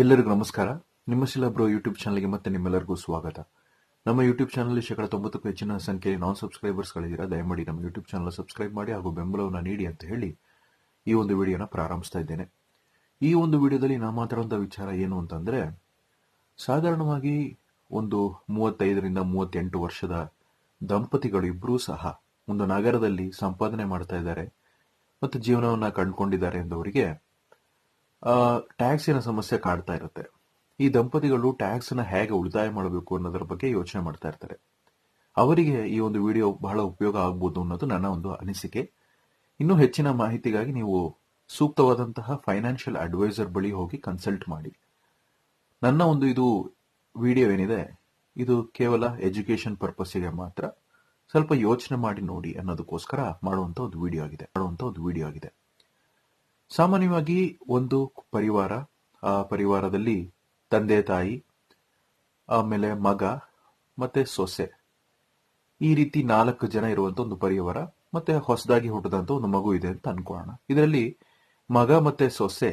ಎಲ್ಲರಿಗೂ ನಮಸ್ಕಾರ. ನಿಮ್ಮ ಶಿಲಾ ಬ್ರೋ ಯೂಟ್ಯೂಬ್ ಚಾನಲ್ಗೆ ಮತ್ತೆ ನಿಮ್ಮೆಲ್ಲರಿಗೂ ಸ್ವಾಗತ. ನಮ್ಮ ಯೂಟ್ಯೂಬ್ ಚಾನಲ್ ಶೇಕಡ ತೊಂಬತ್ತಕ್ಕೂ ಹೆಚ್ಚಿನ ಸಂಖ್ಯೆಯಲ್ಲಿ ನಾನ್ ಸಬ್ಸ್ಕ್ರೈಬರ್ಸ್ಗಳಿದ್ದೀರಾ ದಯಮಾಡಿ ನಮ್ಮ ಯೂಟ್ಯೂಬ್ ಚಾನಲ್ ಸಬ್ಸ್ಕ್ರೈಬ್ ಮಾಡಿ ಹಾಗೂ ಬೆಂಬಲವನ್ನು ನೀಡಿ ಅಂತ ಹೇಳಿ ಈ ಒಂದು ವಿಡಿಯೋನ ಪ್ರಾರಂಭಿಸ್ತಾ ಇದ್ದೇನೆ. ಈ ಒಂದು ವಿಡಿಯೋದಲ್ಲಿ ನಾ ಮಾತಾಡುವಂಥ ವಿಚಾರ ಏನು ಅಂತಂದ್ರೆ, ಸಾಧಾರಣವಾಗಿ ಒಂದು ಮೂವತ್ತೈದರಿಂದ ಮೂವತ್ತೆಂಟು ವರ್ಷದ ದಂಪತಿಗಳು ಇಬ್ಬರೂ ಸಹ ಒಂದು ನಗರದಲ್ಲಿ ಸಂಪಾದನೆ ಮಾಡ್ತಾ ಇದ್ದಾರೆ. ಮತ್ತು ಜೀವನವನ್ನ ಕಂಡುಕೊಂಡಿದ್ದಾರೆ ಎಂದವರಿಗೆ ಟ್ಯಾಕ್ಸಿನ ಸಮಸ್ಯೆ ಕಾಡ್ತಾ ಇರುತ್ತೆ. ಈ ದಂಪತಿಗಳು ಟ್ಯಾಕ್ಸ್ನ ಹೇಗೆ ಉಳಿತಾಯ ಮಾಡಬೇಕು ಅನ್ನೋದರ ಬಗ್ಗೆ ಯೋಚನೆ ಮಾಡ್ತಾ ಇರ್ತಾರೆ. ಅವರಿಗೆ ಈ ಒಂದು ವಿಡಿಯೋ ಬಹಳ ಉಪಯೋಗ ಆಗ್ಬೋದು ಅನ್ನೋದು ನನ್ನ ಒಂದು ಅನಿಸಿಕೆ. ಇನ್ನೂ ಹೆಚ್ಚಿನ ಮಾಹಿತಿಗಾಗಿ ನೀವು ಸೂಕ್ತವಾದಂತಹ ಫೈನಾನ್ಷಿಯಲ್ ಅಡ್ವೈಸರ್ ಬಳಿ ಹೋಗಿ ಕನ್ಸಲ್ಟ್ ಮಾಡಿ. ನನ್ನ ಒಂದು ಇದು ವಿಡಿಯೋ ಏನಿದೆ, ಇದು ಕೇವಲ ಎಜುಕೇಶನ್ ಪರ್ಪಸ್ಸಿಗೆ ಮಾತ್ರ, ಸ್ವಲ್ಪ ಯೋಚನೆ ಮಾಡಿ ನೋಡಿ ಅನ್ನೋದಕ್ಕೋಸ್ಕರ ಮಾಡುವಂತ ಒಂದು ವಿಡಿಯೋ ಆಗಿದೆ, ಮಾಡುವಂತ ಒಂದು ವಿಡಿಯೋ ಆಗಿದೆ. ಸಾಮಾನ್ಯವಾಗಿ ಒಂದು ಪರಿವಾರ, ಆ ಪರಿವಾರದಲ್ಲಿ ತಂದೆ, ತಾಯಿ, ಆಮೇಲೆ ಮಗ ಮತ್ತೆ ಸೊಸೆ. ಈ ರೀತಿ ನಾಲ್ಕು ಜನ ಇರುವಂತ ಒಂದು ಪರಿವಾರ, ಮತ್ತೆ ಹೊಸದಾಗಿ ಹುಟ್ಟದಂತ ಒಂದು ಮಗು ಇದೆ ಅಂತ ಅನ್ಕೊಳ್ಳೋಣ ಇದರಲ್ಲಿ ಮಗ ಮತ್ತೆ ಸೊಸೆ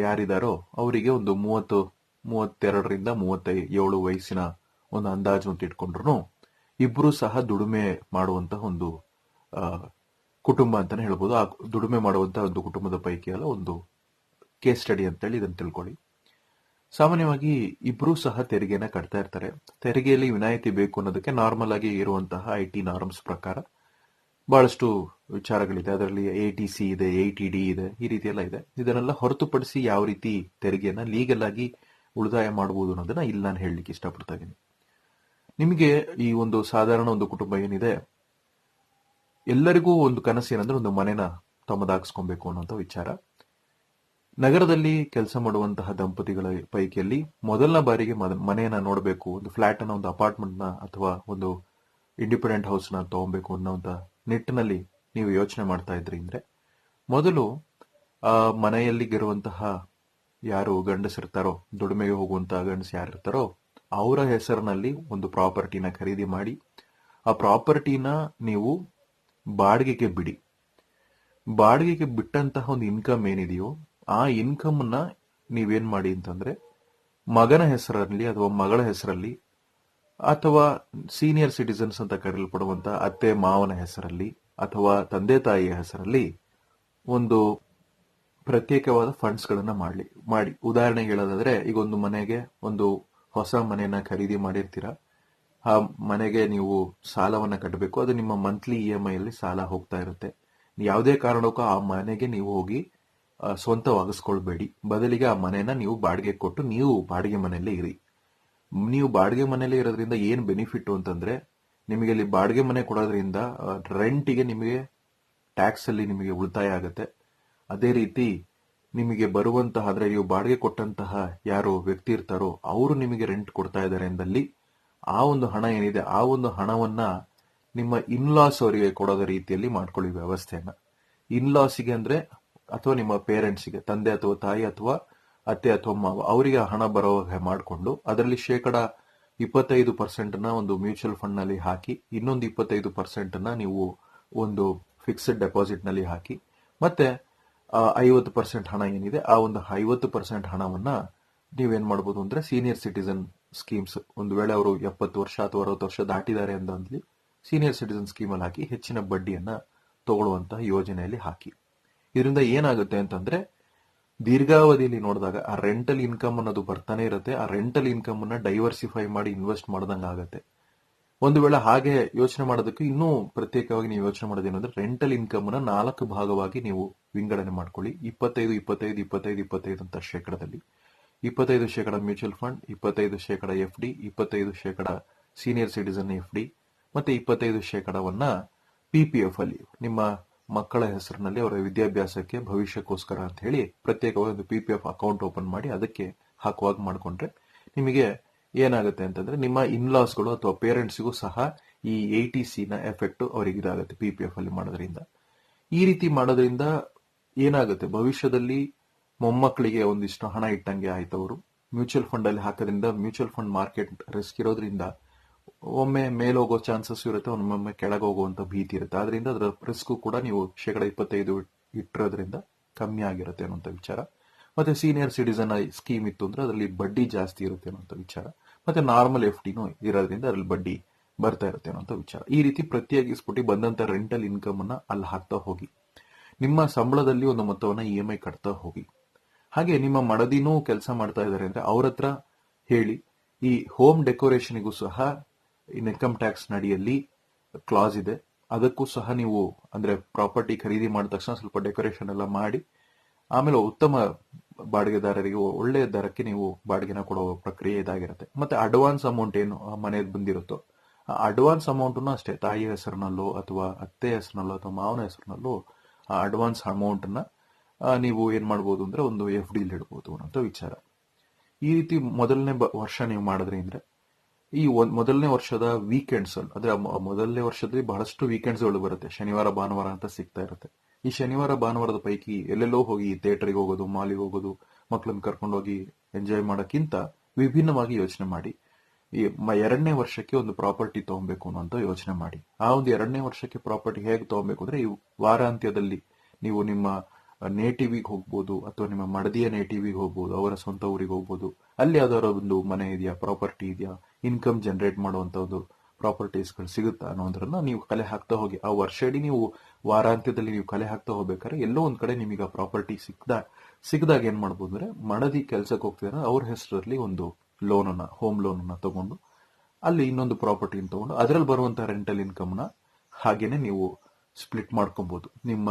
ಯಾರಿದಾರೋ ಅವರಿಗೆ ಒಂದು ಮೂವತ್ತು, ಮೂವತ್ತೆರಡರಿಂದ ಮೂವತ್ತೈ ಏಳು ವಯಸ್ಸಿನ ಒಂದು ಅಂದಾಜು ಅಂತ ಇಟ್ಕೊಂಡ್ರು ಇಬ್ರು ಸಹ ದುಡಿಮೆ ಮಾಡುವಂತಹ ಒಂದು ಕುಟುಂಬ ಅಂತಾನೆ ಹೇಳ್ಬೋದು. ಆ ದುಡಿಮೆ ಮಾಡುವಂತಹ ಒಂದು ಕುಟುಂಬದ ಪೈಕಿ ಅಲ್ಲ, ಒಂದು ಕೇಸ್ ಸ್ಟಡಿ ಅಂತೇಳಿ ಇದನ್ನು ತಿಳ್ಕೊಳ್ಳಿ. ಸಾಮಾನ್ಯವಾಗಿ ಇಬ್ರು ಸಹ ತೆರಿಗೆನ ಕಟ್ತಾ ಇರ್ತಾರೆ. ತೆರಿಗೆಯಲ್ಲಿ ವಿನಾಯಿತಿ ಬೇಕು ಅನ್ನೋದಕ್ಕೆ ನಾರ್ಮಲ್ ಆಗಿ ಇರುವಂತಹ ಐ ಟಿ ನಾರ್ಮ್ಸ್ ಪ್ರಕಾರ ಬಹಳಷ್ಟು ವಿಚಾರಗಳಿದೆ. ಅದರಲ್ಲಿ ಎ ಟಿ ಸಿ ಇದೆ ಎ ಟಿ ಡಿ ಇದೆ, ಈ ರೀತಿ ಎಲ್ಲ ಇದೆ. ಇದನ್ನೆಲ್ಲ ಹೊರತುಪಡಿಸಿ ಯಾವ ರೀತಿ ತೆರಿಗೆಯನ್ನು ಲೀಗಲ್ ಆಗಿ ಉಳಿತಾಯ ಮಾಡಬಹುದು ಅನ್ನೋದನ್ನ ಇಲ್ಲಿ ನಾನು ಹೇಳಲಿಕ್ಕೆ ಇಷ್ಟಪಡ್ತಾ ಇದ್ದೀನಿ. ನಿಮಗೆ ಈ ಒಂದು ಸಾಧಾರಣ ಒಂದು ಕುಟುಂಬ ಏನಿದೆ ಎಲ್ಲರಿಗೂ ಒಂದು ಕನಸು ಏನಂದ್ರೆ ಒಂದು ಮನೆನ ತಮ್ಮದಾಗಿಸ್ಕೊಬೇಕು ಅನ್ನೋಂಥ ವಿಚಾರ. ನಗರದಲ್ಲಿ ಕೆಲಸ ಮಾಡುವಂತಹ ದಂಪತಿಗಳ ಪೈಕಿಯಲ್ಲಿ ಮೊದಲನ ಬಾರಿಗೆ ಮನೆಯನ್ನ ನೋಡಬೇಕು, ಒಂದು ಫ್ಲಾಟ್ ಅನ್ನ ಒಂದು ಅಪಾರ್ಟ್ಮೆಂಟ್ನ ಅಥವಾ ಒಂದು ಇಂಡಿಪೆಂಡೆಂಟ್ ಹೌಸ್ನ ತಗೊಬೇಕು ಅನ್ನೋಂಥ ನಿಟ್ಟಿನಲ್ಲಿ ನೀವು ಯೋಚನೆ ಮಾಡ್ತಾ ಇದ್ರಿ ಅಂದ್ರೆ, ಮೊದಲು, ಆ, ಮನೆಯಲ್ಲಿಗಿರುವಂತಹ ಯಾರು ಗಂಡಸಿರ್ತಾರೋ, ದುಡಿಮೆಗೆ ಹೋಗುವಂತಹ ಗಂಡಸು ಯಾರಿರ್ತಾರೋ, ಅವರ ಹೆಸರಿನಲ್ಲಿ ಒಂದು ಪ್ರಾಪರ್ಟಿನ ಖರೀದಿ ಮಾಡಿ, ಆ ಪ್ರಾಪರ್ಟಿನ ನೀವು ಬಾಡಿಗೆಗೆ ಬಿಡಿ. ಬಾಡಿಗೆಗೆ ಬಿಟ್ಟಂತಹ ಒಂದು ಇನ್ಕಮ್ ಏನಿದೆಯೋ, ಆ ಇನ್ಕಮ್ನ ನೀವೇನ್ ಮಾಡಿ ಅಂತಂದ್ರೆ, ಮಗನ ಹೆಸರಲ್ಲಿ ಅಥವಾ ಮಗಳ ಹೆಸರಲ್ಲಿ ಅಥವಾ ಸೀನಿಯರ್ ಸಿಟಿಸನ್ಸ್ ಅಂತ ಕರೆಯಲ್ಪಡುವಂತಹ ಅತ್ತೆ ಮಾವನ ಹೆಸರಲ್ಲಿ ಅಥವಾ ತಂದೆ ತಾಯಿಯ ಹೆಸರಲ್ಲಿ ಒಂದು ಪ್ರತ್ಯೇಕವಾದ ಫಂಡ್ಸ್ ಗಳನ್ನ ಮಾಡಲಿ, ಮಾಡಿ. ಉದಾಹರಣೆಗೆ ಹೇಳೋದಾದ್ರೆ, ಈಗ ಒಂದು ಮನೆಗೆ ಒಂದು ಹೊಸ ಮನೆಯನ್ನ ಖರೀದಿ ಮಾಡಿರ್ತೀರಾ ಆ ಮನೆಗೆ ನೀವು ಸಾಲವನ್ನ ಕಟ್ಟಬೇಕು. ಅದು ನಿಮ್ಮ ಮಂತ್ಲಿ ಇ ಎಂ ಐ ಅಲ್ಲಿ ಸಾಲ ಹೋಗ್ತಾ ಇರುತ್ತೆ. ಯಾವುದೇ ಕಾರಣಕ್ಕೂ ಆ ಮನೆಗೆ ನೀವು ಹೋಗಿ ಸ್ವಂತ ಸ್ವಂತವಾಗಿಸ್ಕೊಳ್ಬೇಡಿ. ಬದಲಿಗೆ ಆ ಮನೆಯನ್ನ ನೀವು ಬಾಡಿಗೆ ಕೊಟ್ಟು ನೀವು ಬಾಡಿಗೆ ಮನೆಯಲ್ಲೇ ಇರಿ. ನೀವು ಬಾಡಿಗೆ ಮನೆಯಲ್ಲೇ ಇರೋದ್ರಿಂದ ಏನು ಬೆನಿಫಿಟ್ ಅಂತಂದ್ರೆ, ನಿಮಗೆ ಇಲ್ಲಿ ಬಾಡಿಗೆ ಮನೆ ಕೊಡೋದ್ರಿಂದ ರೆಂಟಿಗೆ ನಿಮಗೆ ಟ್ಯಾಕ್ಸ್ ಅಲ್ಲಿ ನಿಮಗೆ ಉಳಿತಾಯ ಆಗುತ್ತೆ. ಅದೇ ರೀತಿ ನಿಮಗೆ ಬರುವಂತಹ, ಅಂದ್ರೆ ನೀವು ಬಾಡಿಗೆ ಕೊಟ್ಟಂತಹ ಯಾರು ವ್ಯಕ್ತಿ ಇರ್ತಾರೋ, ಅವರು ನಿಮಗೆ ರೆಂಟ್ ಕೊಡ್ತಾ ಇದ್ದಾರೆ ಎಂದಲ್ಲಿ ಆ ಒಂದು ಹಣ ಏನಿದೆ, ಆ ಒಂದು ಹಣವನ್ನ ನಿಮ್ಮ ಇನ್ಲಾಸ್ ಅವರಿಗೆ ಕೊಡೋದ ರೀತಿಯಲ್ಲಿ ಮಾಡ್ಕೊಳ್ಳಿ ವ್ಯವಸ್ಥೆಯನ್ನ. ಇನ್ಲಾಸಿಗೆ ಅಂದ್ರೆ ಅಥವಾ ನಿಮ್ಮ ಪೇರೆಂಟ್ಸ್ಗೆ ತಂದೆ ಅಥವಾ ತಾಯಿ ಅಥವಾ ಅತ್ತೆ ಅಥವಾ ಮಾವ, ಅವರಿಗೆ ಹಣ ಬರೋ ಮಾಡಿಕೊಂಡು ಅದರಲ್ಲಿ ಶೇಕಡ ಇಪ್ಪತ್ತೈದು ಪರ್ಸೆಂಟ್ನ ಒಂದು ಮ್ಯೂಚುವಲ್ ಫಂಡ್ನಲ್ಲಿ ಹಾಕಿ, ಇನ್ನೊಂದು ಇಪ್ಪತ್ತೈದು ಪರ್ಸೆಂಟ್ನ ನೀವು ಒಂದು ಫಿಕ್ಸ್ಡ್ ಡೆಪಾಸಿಟ್ನಲ್ಲಿ ಹಾಕಿ, ಮತ್ತೆ ಐವತ್ತು ಪರ್ಸೆಂಟ್ ಹಣ ಏನಿದೆ, ಆ ಒಂದು ಐವತ್ತು ಪರ್ಸೆಂಟ್ ಹಣವನ್ನ ನೀವೇನ್ ಮಾಡ್ಬೋದು ಅಂದ್ರೆ ಸೀನಿಯರ್ ಸಿಟಿಸನ್ ಸ್ಕೀಮ್ಸ್. ಒಂದು ವೇಳೆ ಅವರು ಎಪ್ಪತ್ತು ವರ್ಷ ಅಥವಾ ಅರವತ್ತು ವರ್ಷ ದಾಟಿದ್ದಾರೆ ಅಂತಂದ್ಲಿ ಸೀನಿಯರ್ ಸಿಟಿಸನ್ ಸ್ಕೀಮಲ್ಲಿ ಹಾಕಿ ಹೆಚ್ಚಿನ ಬಡ್ಡಿಯನ್ನ ತಗೊಳ್ಳುವಂತಹ ಯೋಜನೆಯಲ್ಲಿ ಹಾಕಿ. ಇದರಿಂದ ಏನಾಗುತ್ತೆ ಅಂತಂದ್ರೆ, ದೀರ್ಘಾವಧಿಯಲ್ಲಿ ನೋಡಿದಾಗ ಆ ರೆಂಟಲ್ ಇನ್ಕಮ್ ಅನ್ನೋದು ಬರ್ತಾನೆ ಇರುತ್ತೆ. ಆ ರೆಂಟಲ್ ಇನ್ಕಮ್ ಅನ್ನ ಡೈವರ್ಸಿಫೈ ಮಾಡಿ ಇನ್ವೆಸ್ಟ್ ಮಾಡ್ದಂಗೆ ಆಗುತ್ತೆ. ಒಂದು ವೇಳೆ ಹಾಗೆ ಯೋಚನೆ ಮಾಡೋದಕ್ಕೆ ಇನ್ನೂ ಪ್ರತ್ಯೇಕವಾಗಿ ನೀವು ಯೋಚನೆ ಮಾಡೋದೇನಂದ್ರೆ ರೆಂಟಲ್ ಇನ್ಕಮ್ ಅನ್ನ ನಾಲ್ಕು ಭಾಗವಾಗಿ ನೀವು ವಿಂಗಡಣೆ ಮಾಡ್ಕೊಳ್ಳಿ. ಇಪ್ಪತ್ತೈದು ಇಪ್ಪತ್ತೈದು ಇಪ್ಪತ್ತೈದು ಇಪ್ಪತ್ತೈದು ಅಂತ ಶೇಕಡದಲ್ಲಿ. ಇಪ್ಪತ್ತೈದು ಶೇಕಡ ಮ್ಯೂಚುವಲ್ ಫಂಡ್, ಇಪ್ಪತ್ತೈದು ಶೇಕಡ ಎಫ್ ಡಿ, ಇಪ್ಪತ್ತೈದು ಶೇಕಡ ಸೀನಿಯರ್ ಸಿಟಿಸನ್ ಎಫ್ ಡಿ, ಮತ್ತೆ ಇಪ್ಪತ್ತೈದು ಶೇಕಡವನ್ನ ಪಿ ಪಿ ಎಫ್ ಅಲ್ಲಿ, ನಿಮ್ಮ ಮಕ್ಕಳ ಹೆಸರಿನಲ್ಲಿ ಅವರ ವಿದ್ಯಾಭ್ಯಾಸಕ್ಕೆ ಭವಿಷ್ಯಕ್ಕೋಸ್ಕರ ಅಂತ ಹೇಳಿ ಪ್ರತ್ಯೇಕವಾಗಿ ಒಂದು P P F account open ಮಾಡಿ ಅದಕ್ಕೆ ಹಾಕುವಾಗ ಮಾಡಿಕೊಂಡ್ರೆ ನಿಮಗೆ ಏನಾಗುತ್ತೆ ಅಂತಂದ್ರೆ ನಿಮ್ಮ ಇನ್ಲಾಸ್ಗಳು ಅಥವಾ ಪೇರೆಂಟ್ಸ್ಗೂ ಸಹ ಈ ಎ ಟಿ ಸಿ ನ ಎಫೆಕ್ಟ್ ಅವರಿಗೆ ಇದಾಗುತ್ತೆ ಪಿ ಪಿ ಎಫ್ ಅಲ್ಲಿ ಮಾಡೋದ್ರಿಂದ. ಈ ರೀತಿ ಮಾಡೋದ್ರಿಂದ ಏನಾಗುತ್ತೆ? ಭವಿಷ್ಯದಲ್ಲಿ ಮೊಮ್ಮಕ್ಕಳಿಗೆ ಒಂದಿಷ್ಟು ಹಣ ಇಟ್ಟಂಗೆ ಆಯ್ತು ಅವರು. ಮ್ಯೂಚುವಲ್ ಫಂಡ್ ಅಲ್ಲಿ ಹಾಕೋದ್ರಿಂದ ಮ್ಯೂಚುವಲ್ ಫಂಡ್ ಮಾರ್ಕೆಟ್ ರಿಸ್ಕ್ ಇರೋದ್ರಿಂದ ಒಮ್ಮೆ ಮೇಲೋಗೋ ಚಾನ್ಸಸ್ ಇರುತ್ತೆ, ಒಮ್ಮೊಮ್ಮೆ ಕೆಳಗೆ ಹೋಗುವಂತ ಭೀತಿ ಇರುತ್ತೆ. ಆದ್ರಿಂದ ಅದರ ರಿಸ್ಕ್ ಕೂಡ ನೀವು ಶೇಕಡ ಇಪ್ಪತ್ತೈದು ಇಟ್ಟಿರೋದ್ರಿಂದ ಕಮ್ಮಿ ಆಗಿರುತ್ತೆ ಅನ್ನುವಂಥ ವಿಚಾರ. ಮತ್ತೆ ಸೀನಿಯರ್ ಸಿಟಿಸನ್ ಸ್ಕೀಮ್ ಇತ್ತು ಅಂದ್ರೆ ಅದರಲ್ಲಿ ಬಡ್ಡಿ ಜಾಸ್ತಿ ಇರುತ್ತೆ ಅನ್ನೋಂಥ ವಿಚಾರ. ಮತ್ತೆ ನಾರ್ಮಲ್ ಎಫ್ ಡಿನೂ ಇರೋದ್ರಿಂದ ಅದ್ರಲ್ಲಿ ಬಡ್ಡಿ ಬರ್ತಾ ಇರುತ್ತೆ ಅನ್ನೋಂಥ ವಿಚಾರ. ಈ ರೀತಿ ಪ್ರತ್ಯೇಕಿಸ್ಬಿಟ್ಟು ಬಂದಂತ ರೆಂಟಲ್ ಇನ್ಕಮ್ ಅನ್ನ ಅಲ್ಲಿ ಹಾಕ್ತಾ ಹೋಗಿ. ನಿಮ್ಮ ಸಂಬಳದಲ್ಲಿ ಒಂದು ಮೊತ್ತವನ್ನ ಇ ಎಂ ಐ ಕಟ್ತಾ ಹೋಗಿ. ಹಾಗೆ ನಿಮ್ಮ ಮಡದಿನೂ ಕೆಲಸ ಮಾಡ್ತಾ ಇದ್ದಾರೆ ಅಂದ್ರೆ ಅವ್ರ ಹತ್ರ ಹೇಳಿ. ಈ ಹೋಮ್ ಡೆಕೋರೇಷನ್ಗೂ ಸಹ ಇನ್ಕಮ್ ಟ್ಯಾಕ್ಸ್ ನಡಿಯಲ್ಲಿ ಕ್ಲಾಸ್ ಇದೆ. ಅದಕ್ಕೂ ಸಹ ನೀವು ಅಂದ್ರೆ ಪ್ರಾಪರ್ಟಿ ಖರೀದಿ ಮಾಡಿದ ತಕ್ಷಣ ಸ್ವಲ್ಪ ಡೆಕೋರೇಷನ್ ಎಲ್ಲ ಮಾಡಿ ಆಮೇಲೆ ಉತ್ತಮ ಬಾಡಿಗೆದಾರರಿಗೆ ಒಳ್ಳೆಯ ದರಕ್ಕೆ ನೀವು ಬಾಡಿಗೆನ ಕೊಡೋ ಪ್ರಕ್ರಿಯೆ ಇದಾಗಿರುತ್ತೆ. ಮತ್ತೆ ಅಡ್ವಾನ್ಸ್ ಅಮೌಂಟ್ ಏನು ಮನೆಯದು ಬಂದಿರುತ್ತೋ ಆ ಅಡ್ವಾನ್ಸ್ ಅಮೌಂಟ್ನು ಅಷ್ಟೇ ತಾಯಿ ಹೆಸರಿನಲ್ಲೋ ಅಥವಾ ಅತ್ತೆ ಹೆಸರಿನಲ್ಲೋ ಅಥವಾ ಮಾವನ ಹೆಸರಿನಲ್ಲೋ ಆ ಅಡ್ವಾನ್ಸ್ ಅಮೌಂಟ್ನ ಆ, ನೀವು ಏನು ಮಾಡ್ಬೋದು ಅಂದ್ರೆ ಒಂದು ಎಫ್ ಡಿಲ್ ಇಡ್ಬೋದು ಅನ್ನೋಂಥ ವಿಚಾರ. ಈ ರೀತಿ ಮೊದಲನೇ ವರ್ಷ ನೀವು ಮಾಡಿದ್ರಿ ಅಂದ್ರೆ, ಈ ಒಂದು ಮೊದಲನೇ ವರ್ಷದ ವೀಕೆಂಡ್ಸ್ ಅಂದರೆ ಮೊದಲನೇ ವರ್ಷದಲ್ಲಿ ಬಹಳಷ್ಟು ವೀಕೆಂಡ್ಸ್ಗಳು ಬರುತ್ತೆ. ಶನಿವಾರ, ಭಾನುವಾರ ಅಂತ ಸಿಗ್ತಾ ಇರುತ್ತೆ. ಈ ಶನಿವಾರ, ಭಾನುವಾರದ ಪೈಕಿ ಎಲ್ಲೆಲ್ಲೋ ಹೋಗಿ ಥಿಯೇಟರ್ಗೆ ಹೋಗೋದು ಮಾಲಿಗೆ ಹೋಗೋದು ಮಕ್ಕಳನ್ನ ಕರ್ಕೊಂಡು ಹೋಗಿ ಎಂಜಾಯ್ ಮಾಡೋಕ್ಕಿಂತ ವಿಭಿನ್ನವಾಗಿ ಯೋಚನೆ ಮಾಡಿ, ಈ ಎರಡನೇ ವರ್ಷಕ್ಕೆ ಒಂದು ಪ್ರಾಪರ್ಟಿ ತಗೊಬೇಕು ಅನ್ನೋಂಥ ಯೋಚನೆ ಮಾಡಿ. ಆ ಒಂದು ಎರಡನೇ ವರ್ಷಕ್ಕೆ ಪ್ರಾಪರ್ಟಿ ಹೇಗೆ ತಗೊಬೇಕು ಅಂದ್ರೆ, ಈ ವಾರಾಂತ್ಯದಲ್ಲಿ ನೀವು ನಿಮ್ಮ ನೇಟಿವಿಗೆ ಹೋಗ್ಬೋದು, ಅಥವಾ ನಿಮ್ಮ ಮಡದಿಯ ನೇಟಿವಿಗೆ ಹೋಗ್ಬೋದು, ಅವರ ಸ್ವಂತ ಊರಿಗೆ ಹೋಗ್ಬೋದು. ಅಲ್ಲಿ ಯಾವ್ದಾರ ಒಂದು ಮನೆ ಇದೆಯಾ ಪ್ರಾಪರ್ಟಿ ಇದೆಯಾ ಇನ್ಕಮ್ ಜನರೇಟ್ ಮಾಡುವಂತ ಒಂದು ಪ್ರಾಪರ್ಟೀಸ್ಗಳು ಸಿಗುತ್ತಾ ಅನ್ನೋದ್ರನ್ನ ನೀವು ಕಲೆ ಹಾಕ್ತಾ ಹೋಗಿ. ಆ ವರ್ಷ ಇಡೀ ನೀವು ವಾರಾಂತ್ಯದಲ್ಲಿ ನೀವು ಕಲೆ ಹಾಕ್ತಾ ಹೋಗ್ಬೇಕಾದ್ರೆ ಎಲ್ಲೋ ಒಂದ್ ಕಡೆ ನಿಮಗೆ ಆ ಪ್ರಾಪರ್ಟಿ ಸಿಕ್ದ ಸಿಗದಾಗ ಏನ್ ಮಾಡ್ಬೋದು ಅಂದ್ರೆ ಮಡದಿ ಕೆಲ್ಸಕ್ಕೆ ಹೋಗ್ತಿದ್ರೆ, ಅವ್ರ ಹೆಸರಲ್ಲಿ ಒಂದು ಲೋನ್ ಅನ್ನ ಹೋಮ್ ಲೋನ್ ಅನ್ನ ತಗೊಂಡು ಅಲ್ಲಿ ಇನ್ನೊಂದು ಪ್ರಾಪರ್ಟಿ ತಗೊಂಡು ಅದರಲ್ಲಿ ಬರುವಂತ ರೆಂಟಲ್ನ ಹಾಗೇನೆ ನೀವು ಸ್ಪ್ಲಿಟ್ ಮಾಡ್ಕೊಬಹುದು ನಿಮ್ಮ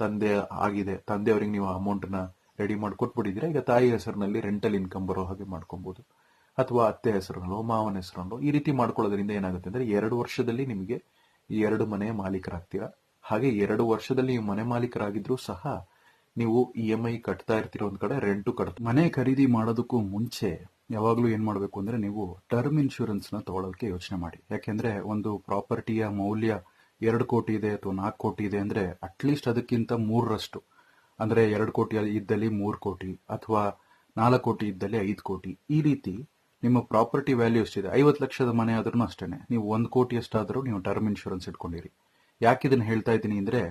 ತಂದೆ ಆಗಿದೆ, ತಂದೆಯವ್ರಿಗೆ ನೀವು ಅಮೌಂಟ್ನ ರೆಡಿ ಮಾಡಿ ಕೊಟ್ಬಿಟ್ಟಿದ್ರೆ ಈಗ ತಾಯಿ ಹೆಸರಿನಲ್ಲಿ ರೆಂಟಲ್ ಇನ್ಕಮ್ ಬರೋ ಹಾಗೆ ಮಾಡ್ಕೊಬೋದು. ಅಥವಾ ಅತ್ತೆ ಹೆಸರಲ್ಲೋ ಮಾವನ ಹೆಸರಲ್ಲೋ ಈ ರೀತಿ ಮಾಡ್ಕೊಳ್ಳೋದ್ರಿಂದ ಏನಾಗುತ್ತೆ ಅಂದ್ರೆ ಎರಡು ವರ್ಷದಲ್ಲಿ ನಿಮಗೆ ಎರಡು ಮನೆಯ ಮಾಲೀಕರಾಗ್ತೀರಾ? ಹಾಗೆ ಎರಡು ವರ್ಷದಲ್ಲಿ ನೀವು ಮನೆ ಮಾಲೀಕರಾಗಿದ್ರೂ ಸಹ ನೀವು ಇ ಎಂ ಐ ಕಟ್ತಾ ಇರ್ತೀರೋ ಒಂದು ಕಡೆ ರೆಂಟು ಕಟ್ ಮನೆ ಖರೀದಿ ಮಾಡೋದಕ್ಕೂ ಮುಂಚೆ ಯಾವಾಗಲೂ ಏನು ಮಾಡಬೇಕು ಅಂದ್ರೆ ನೀವು ಟರ್ಮ್ ಇನ್ಶೂರೆನ್ಸ್ನ ತಗೊಳ್ಳೋಕೆ ಯೋಚನೆ ಮಾಡಿ. ಯಾಕೆಂದರೆ ಒಂದು ಪ್ರಾಪರ್ಟಿಯ ಮೌಲ್ಯ ಎರಡು ಕೋಟಿ ಇದೆ ಅಥವಾ ನಾಲ್ಕು ಕೋಟಿ ಇದೆ ಅಂದ್ರೆ ಅಟ್ಲೀಸ್ಟ್ ಅದಕ್ಕಿಂತ ಮೂರರಷ್ಟು. ಅಂದ್ರೆ ಎರಡು ಕೋಟಿ ಇದ್ದಲ್ಲಿ ಮೂರು ಕೋಟಿ ಅಥವಾ ನಾಲ್ಕು ಕೋಟಿ ಇದ್ದಲ್ಲಿ ಐದು ಕೋಟಿ. ಈ ರೀತಿ ನಿಮ್ಮ ಪ್ರಾಪರ್ಟಿ ವ್ಯಾಲ್ಯೂ ಎಷ್ಟಿದೆ? ಐವತ್ತು ಲಕ್ಷದ ಮನೆ ಆದ್ರೂ ಅಷ್ಟೇ ನೀವು ಒಂದು ಕೋಟಿ ಎಷ್ಟಾದರೂ ನೀವು ಟರ್ಮ್ ಇನ್ಶೂರೆನ್ಸ್ ಇಟ್ಕೊಂಡಿರಿ. ಯಾಕೆ ಇದನ್ನು ಹೇಳ್ತಾ ಇದ್ದೀನಿ ಅಂದ್ರೆ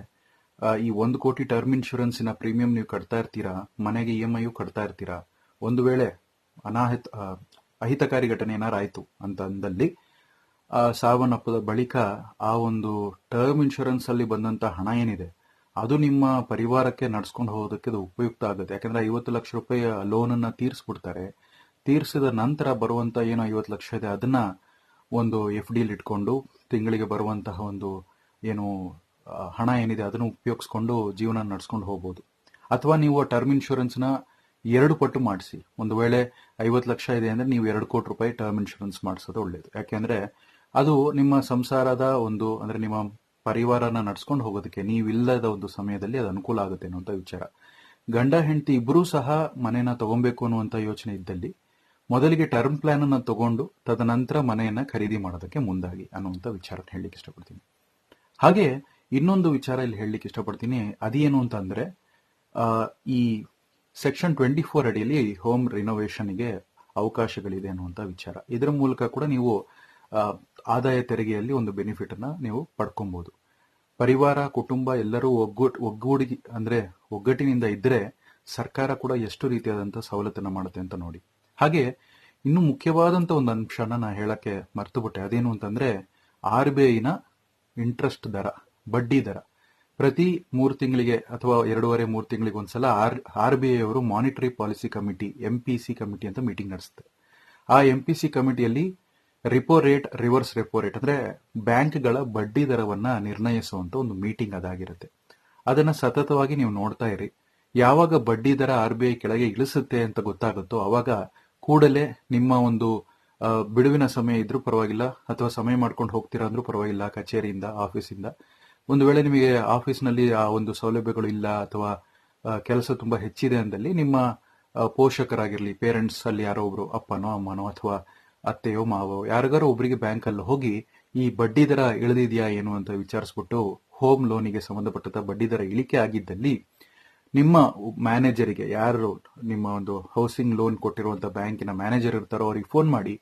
ಈ ಒಂದು ಕೋಟಿ ಟರ್ಮ್ ಇನ್ಶೂರೆನ್ಸಿನ ಪ್ರೀಮಿಯಂ ನೀವು ಕಟ್ತಾ ಇರ್ತೀರಾ? ಮನೆಗೆ ಇ ಎಂ ಐಯು ಕಟ್ತಾ ಇರ್ತೀರಾ? ಒಂದು ವೇಳೆ ಅನಾಹಿತ ಅಹಿತಕಾರಿ ಘಟನೆ ಏನಾರು ಆಯಿತು ಅಂತ ಅಂದಲ್ಲಿ ಆ ಸಾವನ್ನಪ್ಪದ ಬಳಿಕ ಆ ಒಂದು ಟರ್ಮ್ ಇನ್ಶೂರೆನ್ಸ್ ಅಲ್ಲಿ ಬಂದಂತ ಹಣ ಏನಿದೆ, ಅದು ನಿಮ್ಮ ಪರಿವಾರಕ್ಕೆ ನಡ್ಸ್ಕೊಂಡು ಹೋಗೋದಕ್ಕೆ ಅದು ಉಪಯುಕ್ತ ಆಗುತ್ತೆ. ಯಾಕಂದ್ರೆ ಐವತ್ತು ಲಕ್ಷ ರೂಪಾಯಿ ಲೋನ್ ಅನ್ನ ತೀರಿಸ್ಬಿಡ್ತಾರೆ. ತೀರಿಸಿದ ನಂತರ ಬರುವಂತ ಏನು ಐವತ್ತು ಲಕ್ಷ ಇದೆ, ಅದನ್ನ ಒಂದು ಎಫ್ ಡಿಲಿ ಇಟ್ಕೊಂಡು ತಿಂಗಳಿಗೆ ಬರುವಂತಹ ಒಂದು ಏನು ಹಣ ಏನಿದೆ ಅದನ್ನು ಉಪಯೋಗಿಸ್ಕೊಂಡು ಜೀವನ ನಡ್ಸ್ಕೊಂಡು ಹೋಗ್ಬೋದು. ಅಥವಾ ನೀವು ಟರ್ಮ್ ಇನ್ಶೂರೆನ್ಸ್ನ ಎರಡು ಪಟ್ಟು ಮಾಡಿಸಿ. ಒಂದು ವೇಳೆ ಐವತ್ತು ಲಕ್ಷ ಇದೆ ಅಂದ್ರೆ ನೀವು ಎರಡು ಕೋಟಿ ರೂಪಾಯಿ ಟರ್ಮ್ ಇನ್ಶೂರೆನ್ಸ್ ಮಾಡಿಸೋದು ಒಳ್ಳೇದು. ಯಾಕೆಂದ್ರೆ ಅದು ನಿಮ್ಮ ಸಂಸಾರದ ಒಂದು, ಅಂದ್ರೆ ನಿಮ್ಮ ಪರಿವಾರನ ನಡ್ಸ್ಕೊಂಡು ಹೋಗೋದಕ್ಕೆ ನೀವಿಲ್ಲದ ಒಂದು ಸಮಯದಲ್ಲಿ ಅದು ಅನುಕೂಲ ಆಗುತ್ತೆ ಅನ್ನುವಂಥ ವಿಚಾರ. ಗಂಡ, ಹೆಂಡತಿ ಇಬ್ಬರೂ ಸಹ ಮನೆಯನ್ನ ತಗೊಬೇಕು ಅನ್ನುವಂಥ ಯೋಚನೆ ಇದ್ದಲ್ಲಿ ಮೊದಲಿಗೆ ಟರ್ಮ್ ಪ್ಲಾನ್ ಅನ್ನು ತಗೊಂಡು ತದನಂತರ ಮನೆಯನ್ನ ಖರೀದಿ ಮಾಡೋದಕ್ಕೆ ಮುಂದಾಗಿ ಅನ್ನುವಂಥ ವಿಚಾರ ಹೇಳಲಿಕ್ಕೆ ಇಷ್ಟಪಡ್ತೀನಿ. ಹಾಗೆ ಇನ್ನೊಂದು ವಿಚಾರ ಇಲ್ಲಿ ಹೇಳಲಿಕ್ಕೆ ಇಷ್ಟಪಡ್ತೀನಿ. ಅದೇನು ಅಂತ ಅಂದ್ರೆ ಈ ಸೆಕ್ಷನ್ ಟ್ವೆಂಟಿ ಫೋರ್ ಅಡಿಯಲ್ಲಿ ಹೋಮ್ ರಿನೋವೇಷನ್ಗೆ ಅವಕಾಶಗಳಿದೆ ಅನ್ನುವಂಥ ವಿಚಾರ. ಇದರ ಮೂಲಕ ಕೂಡ ನೀವು ಆದಾಯ ತೆರಿಗೆಯಲ್ಲಿ ಒಂದು ಬೆನಿಫಿಟ್ ಅನ್ನ ನೀವು ಪಡ್ಕೊಬಹುದು ಪರಿವಾರ, ಕುಟುಂಬ ಎಲ್ಲರೂ ಒಗ್ಗೂಟ್ ಒಗ್ಗೂಡಿ, ಅಂದ್ರೆ ಒಗ್ಗಟ್ಟಿನಿಂದ ಇದ್ರೆ ಸರ್ಕಾರ ಕೂಡ ಎಷ್ಟು ರೀತಿಯಾದಂತಹ ಸವಲತ್ತನ್ನು ಮಾಡುತ್ತೆ ಅಂತ ನೋಡಿ. ಹಾಗೆ ಇನ್ನು ಮುಖ್ಯವಾದಂತ ಒಂದು ಅಂಶನ ನಾನು ಹೇಳಕ್ಕೆ ಮರ್ತುಬಿಟ್ಟೆ. ಅದೇನು ಅಂತಂದ್ರೆ ಆರ್ ಬಿ ಐನ ಇಂಟ್ರೆಸ್ಟ್ ದರ, ಬಡ್ಡಿ ದರ. ಪ್ರತಿ ಮೂರು ತಿಂಗಳಿಗೆ ಅಥವಾ ಎರಡೂವರೆ ಮೂರು ತಿಂಗಳಿಗೆ ಒಂದ್ಸಲ ಆರ್ ಆರ್ ಬಿ ಐ ಅವರು monetary policy committee M P C committee ಅಂತ ಮೀಟಿಂಗ್ ನಡೆಸುತ್ತೆ. ಆ M P C ಕಮಿಟಿಯಲ್ಲಿ repo rate reverse repo rate ಅಂದ್ರೆ ಬ್ಯಾಂಕ್ಗಳ ಬಡ್ಡಿ ದರವನ್ನ ನಿರ್ಣಯಿಸುವಂತ ಒಂದು ಮೀಟಿಂಗ್ ಅದಾಗಿರುತ್ತೆ. ಅದನ್ನ ಸತತವಾಗಿ ನೀವು ನೋಡ್ತಾ ಇರಿ. ಯಾವಾಗ ಬಡ್ಡಿ ದರ ಆರ್ ಬಿ ಐ ಕೆಳಗೆ ಇಳಿಸುತ್ತೆ ಅಂತ ಗೊತ್ತಾಗುತ್ತೋ ಅವಾಗ ಕೂಡಲೇ ನಿಮ್ಮ ಒಂದು ಬಿಡುವಿನ ಸಮಯ ಇದ್ರೂ ಪರವಾಗಿಲ್ಲ ಅಥವಾ ಸಮಯ ಮಾಡ್ಕೊಂಡು ಹೋಗ್ತೀರಾ ಅಂದ್ರೂ ಪರವಾಗಿಲ್ಲ ಕಚೇರಿಯಿಂದ, ಆಫೀಸಿಂದ. ಒಂದು ವೇಳೆ ನಿಮಗೆ ಆಫೀಸ್ನಲ್ಲಿ ಆ ಒಂದು ಸೌಲಭ್ಯಗಳು ಇಲ್ಲ ಅಥವಾ ಕೆಲಸ ತುಂಬಾ ಹೆಚ್ಚಿದೆ ಅಂದಲ್ಲಿ ನಿಮ್ಮ ಪೋಷಕರಾಗಿರ್ಲಿ ಪೇರೆಂಟ್ಸ್ ಅಲ್ಲಿ ಯಾರೋ ಒಬ್ರು ಅಪ್ಪನೋ, ಅಮ್ಮನೋ ಅಥವಾ ಅತ್ತೆಯೋ ಮಾವೋ ಯಾರಿಗಾರೋ ಒಬ್ಬರಿಗೆ ಬ್ಯಾಂಕ್ ಅಲ್ಲಿ ಹೋಗಿ ಈ ಬಡ್ಡಿ ದರ ಇಳಿದಿದೆಯಾ ಏನು ಅಂತ ವಿಚಾರಿಸ್ಬಿಟ್ಟು ಹೋಮ್ ಲೋನಿಗೆ ಸಂಬಂಧಪಟ್ಟಂತ ಬಡ್ಡಿ ದರ ಇಳಿಕೆ ಆಗಿದ್ದಲ್ಲಿ ನಿಮ್ಮ ಮ್ಯಾನೇಜರಿಗೆ ಯಾರು ನಿಮ್ಮ ಒಂದು ಹೌಸಿಂಗ್ ಲೋನ್ ಕೊಟ್ಟಿರುವಂತ ಬ್ಯಾಂಕಿನ ಮ್ಯಾನೇಜರ್ ಇರ್ತಾರೋ ಅವ್ರಿಗೆ ಫೋನ್ ಮಾಡಿ,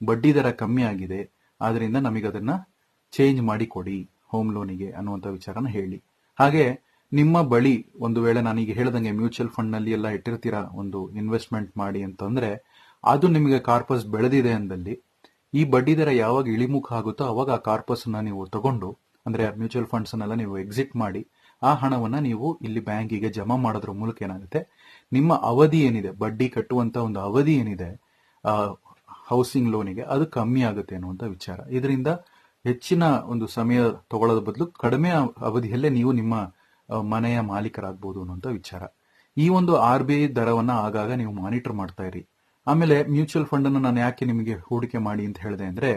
ಬಡ್ಡಿ ದರ ಕಮ್ಮಿ ಆಗಿದೆ, ಆದ್ರಿಂದ ನಮಗೆ ಅದನ್ನ ಚೇಂಜ್ ಮಾಡಿ ಕೊಡಿ ಹೋಮ್ ಲೋನಿಗೆ ಅನ್ನುವಂತ ವಿಚಾರನ ಹೇಳಿ. ಹಾಗೆ ನಿಮ್ಮ ಬಳಿ ಒಂದು ವೇಳೆ ನಾನೀಗ ಹೇಳ್ದಂಗೆ ಮ್ಯೂಚುವಲ್ ಫಂಡ್ನಲ್ಲಿ ಎಲ್ಲ ಇಟ್ಟಿರ್ತೀರಾ ಒಂದು ಇನ್ವೆಸ್ಟ್ಮೆಂಟ್ ಮಾಡಿ ಅಂತಂದ್ರೆ ಅದು ನಿಮಗೆ ಕಾರ್ಪಸ್ ಬೆಳೆದಿದೆ ಅಂದಲ್ಲಿ, ಈ ಬಡ್ಡಿ ದರ ಯಾವಾಗ ಇಳಿಮುಖ ಆಗುತ್ತೋ ಅವಾಗ ಆ ಕಾರ್ಪಸ್ನ ನೀವು ತಗೊಂಡು, ಅಂದ್ರೆ ಮ್ಯೂಚುವಲ್ ಫಂಡ್ಸ್ ಅನ್ನೆಲ್ಲ ನೀವು ಎಕ್ಸಿಟ್ ಮಾಡಿ, ಆ ಹಣವನ್ನ ನೀವು ಇಲ್ಲಿ ಬ್ಯಾಂಕಿಗೆ ಜಮಾ ಮಾಡೋದ್ರ ಮೂಲಕ ಏನಾಗುತ್ತೆ? ನಿಮ್ಮ ಅವಧಿ ಏನಿದೆ? ಬಡ್ಡಿ ಕಟ್ಟುವಂತ ಒಂದು ಅವಧಿ ಏನಿದೆ? ಹೌಸಿಂಗ್ ಲೋನಿಗೆ ಅದು ಕಮ್ಮಿ ಆಗುತ್ತೆ ಅನ್ನುವಂತ ವಿಚಾರ. ಇದರಿಂದ ಹೆಚ್ಚಿನ ಒಂದು ಸಮಯ ತಗೊಳ್ಳೋದ ಬದಲು ಕಡಿಮೆ ಅವಧಿಯಲ್ಲೇ ನೀವು ನಿಮ್ಮ ಮನೆಯ ಮಾಲೀಕರಾಗಬಹುದು ಅನ್ನುವಂತ ವಿಚಾರ. ಈ ಒಂದು ಆರ್ ಬಿ ಐ ದರವನ್ನ ಆಗಾಗ ನೀವು ಮಾನಿಟರ್ ಮಾಡ್ತಾ ಇರಿ. ಆಮೇಲೆ ಮ್ಯೂಚುವಲ್ ಫಂಡ್ ಅನ್ನು ನಾನು ಯಾಕೆ ನಿಮಗೆ ಹೂಡಿಕೆ ಮಾಡಿ ಅಂತ ಹೇಳಿದೆ ಅಂದ್ರೆ,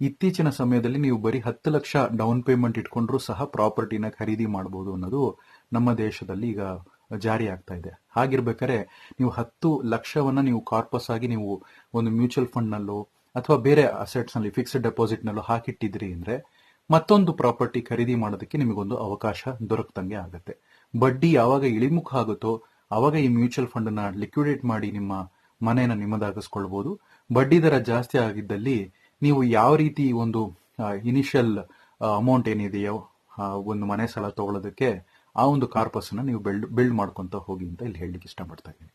ಇತ್ತೀಚಿನ ಸಮಯದಲ್ಲಿ ನೀವು ಬರೀ ಹತ್ತು ಲಕ್ಷ ಡೌನ್ ಪೇಮೆಂಟ್ ಇಟ್ಕೊಂಡ್ರು ಸಹ ಪ್ರಾಪರ್ಟಿನ ಖರೀದಿ ಮಾಡಬಹುದು ಅನ್ನೋದು ನಮ್ಮ ದೇಶದಲ್ಲಿ ಈಗ ಜಾರಿ ಆಗ್ತಾ ಇದೆ. ಹಾಗಿರ್ಬೇಕಾದ್ರೆ, ನೀವು ಹತ್ತು ಲಕ್ಷವನ್ನ ನೀವು ಕಾರ್ಪಸ್ ಆಗಿ ನೀವು ಒಂದು ಮ್ಯೂಚುವಲ್ ಫಂಡ್ ನಲ್ಲೋ ಅಥವಾ ಬೇರೆ ಅಸೆಟ್ಸ್ನಲ್ಲಿ ಫಿಕ್ಸ್ಡ್ ಡೆಪಾಸಿಟ್ ನಲ್ಲೋ ಹಾಕಿಟ್ಟಿದ್ರಿ ಅಂದ್ರೆ, ಮತ್ತೊಂದು ಪ್ರಾಪರ್ಟಿ ಖರೀದಿ ಮಾಡೋದಕ್ಕೆ ನಿಮಗೊಂದು ಅವಕಾಶ ದೊರಕ್ತಂಗೆ ಆಗುತ್ತೆ. ಬಡ್ಡಿ ಯಾವಾಗ ಇಳಿಮುಖ ಆಗುತ್ತೋ, ಅವಾಗ ಈ ಮ್ಯೂಚುವಲ್ ಫಂಡ್ನ ಲಿಕ್ವಿಡೇಟ್ ಮಾಡಿ ನಿಮ್ಮ ಮನೆಯನ್ನ ನಿಮ್ಮದಾಗಿಸ್ಕೊಳ್ಬಹುದು ಬಡ್ಡಿ ದರ ಜಾಸ್ತಿ ಆಗಿದ್ದಲ್ಲಿ ನೀವು ಯಾವ ರೀತಿ ಒಂದು ಇನಿಷಿಯಲ್ ಅಮೌಂಟ್ ಏನಿದೆಯೋ ಒಂದು ಮನೆ ಸಾಲ ತಗೊಳ್ಳೋದಕ್ಕೆ ಆ ಒಂದು ಕಾರ್ಪಸ್ ಅನ್ನ ನೀವು ಬಿಲ್ಡ್ ಬಿಲ್ಡ್ ಮಾಡ್ಕೊಂತ ಹೋಗಿ ಅಂತ ಇಲ್ಲಿ ಹೇಳಲಿಕ್ಕೆ ಇಷ್ಟಪಡ್ತಾ ಇದ್ದೀನಿ.